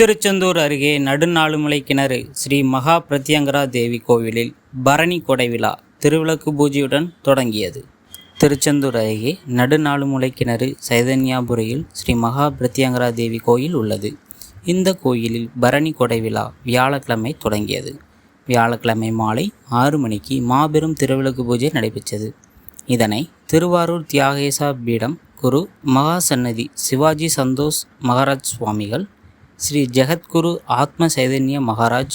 திருச்செந்தூர் அருகே நடுநாளுமலை கிணறு ஸ்ரீ மகா பிரத்யங்கரா தேவி கோவிலில் பரணி கொடை விழா திருவிளக்கு பூஜையுடன் தொடங்கியது. திருச்செந்தூர் அருகே நடுநாளுமலை கிணறு சைதன்யாபுரியில் ஸ்ரீ மகா பிரத்யங்கரா தேவி கோயில் உள்ளது. இந்த கோயிலில் பரணி கொடை விழா வியாழக்கிழமை தொடங்கியது. வியாழக்கிழமை மாலை ஆறு மணிக்கு மாபெரும் திருவிளக்கு பூஜை நடைபெற்றது. இதனை திருவாரூர் தியாகேசா பீடம் குரு மகா சன்னதி சிவாஜி சந்தோஷ் மகாராஜ் சுவாமிகள் ஸ்ரீ ஜெகத்குரு ஆத்ம சைதன்ய மகாராஜ்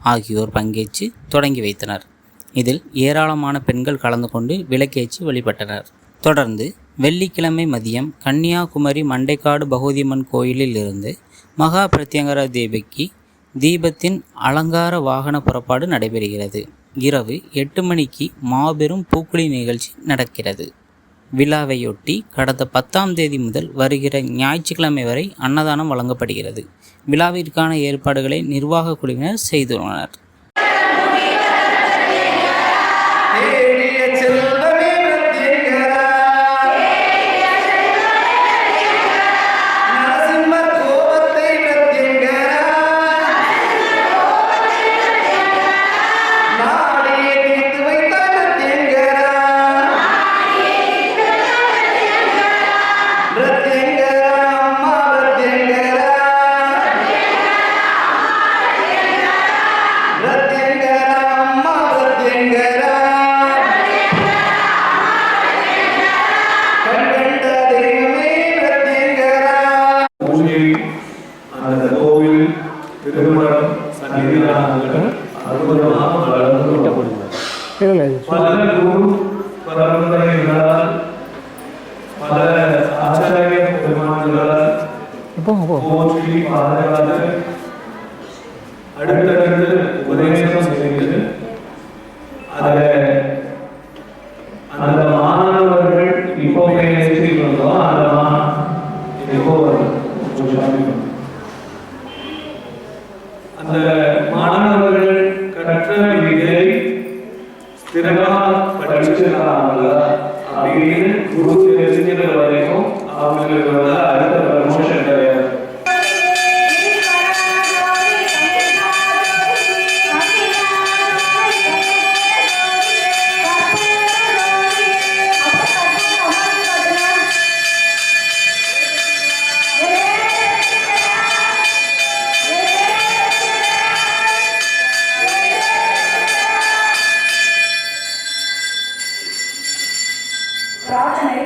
ஆகியோர் பங்கேற்று தொடங்கி வைத்தனர். இதில் ஏராளமான பெண்கள் கலந்து கொண்டு விளக்கேற்றி வழிபட்டனர். தொடர்ந்து வெள்ளிக்கிழமை மதியம் கன்னியாகுமரி மண்டைக்காடு பகவதியம்மன் கோயிலில் இருந்து மகா பிரத்யங்கரா தேவிக்கு தீபத்தின் அலங்கார வாகன புறப்பாடு நடைபெறுகிறது. இரவு எட்டு மணிக்கு மாபெரும் பூக்குழி நிகழ்ச்சி நடக்கிறது. விழாவையொட்டி கடந்த பத்தாம் தேதி முதல் வருகிற ஞாயிற்றுக்கிழமை வரை அன்னதானம் வழங்கப்படுகிறது. விழாவிற்கான ஏற்பாடுகளை நிர்வாக குழுவினர் செய்துள்ளனர். அடுத்தடுத்து உபதேசம் செய்து அதை அந்த மாணவர்கள் இப்போ பேசி வந்தோம் அந்த மா- இப்போ அந்த மாணவர்கள் கற்ற விதிகளை ஸ்திரமா படிச்சிருக்காங்களா அப்படின்னு குரு பிரார்த்தனை